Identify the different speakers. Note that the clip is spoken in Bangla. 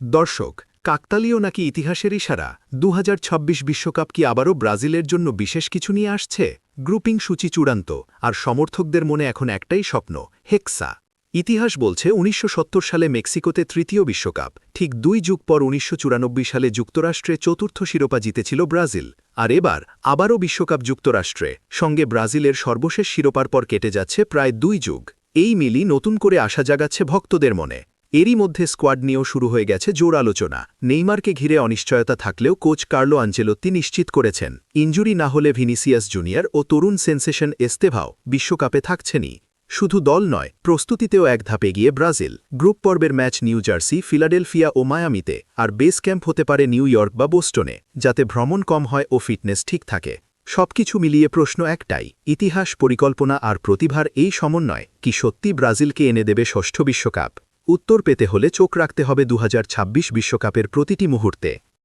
Speaker 1: দর্শক, কাকতালীয় নাকি ইতিহাসের ইশারা? দু বিশ্বকাপ কি আবারও ব্রাজিলের জন্য বিশেষ কিছু নিয়ে আসছে? গ্রুপিং সূচি চূড়ান্ত, আর সমর্থকদের মনে এখন একটাই স্বপ্ন, হেক্সা। ইতিহাস বলছে উনিশশো সত্তর সালে মেক্সিকোতে তৃতীয় বিশ্বকাপ, ঠিক দুই যুগ পর উনিশশো চুরানব্বই সালে যুক্তরাষ্ট্রে চতুর্থ শিরোপা জিতেছিল ব্রাজিল। আর এবার, আবারও বিশ্বকাপ যুক্তরাষ্ট্রে, সঙ্গে ব্রাজিলের সর্বশেষ শিরোপার পর কেটে যাচ্ছে প্রায় দুই যুগ। এই মিলি নতুন করে আশা জাগাচ্ছে ভক্তদের মনে। এরই মধ্যে স্কোয়াড নিয়েও শুরু হয়ে গেছে জোর আলোচনা। নেইমারকে ঘিরে অনিশ্চয়তা থাকলেও কোচ কার্লো আঞ্চেলত্তি নিশ্চিত করেছেন। ইঞ্জুরি না হলে ভিনিসিয়াস জুনিয়র ও তরুণ সেন্সেশন এস্তেভাও বিশ্বকাপে থাকছেনই। শুধু দল নয়, প্রস্তুতিতেও এক ধাপে গিয়ে ব্রাজিল। গ্রুপ পর্বের ম্যাচ নিউ জার্সি, ফিলাডেলফিয়া ও মায়ামিতে, আর বেস ক্যাম্প হতে পারে নিউ ইয়র্ক বা বোস্টনে, যাতে ভ্রমণ কম হয় ও ফিটনেস ঠিক থাকে। সবকিছু মিলিয়ে প্রশ্ন একটাই, ইতিহাস পরিকল্পনা আর প্রতিভার এই সমন্বয় কি সত্যি ব্রাজিলকে এনে দেবে ষষ্ঠ বিশ্বকাপ? উত্তর পেতে হলে চোখ রাখতে হবে দু বিশ্বকাপের প্রতিটি মুহূর্তে।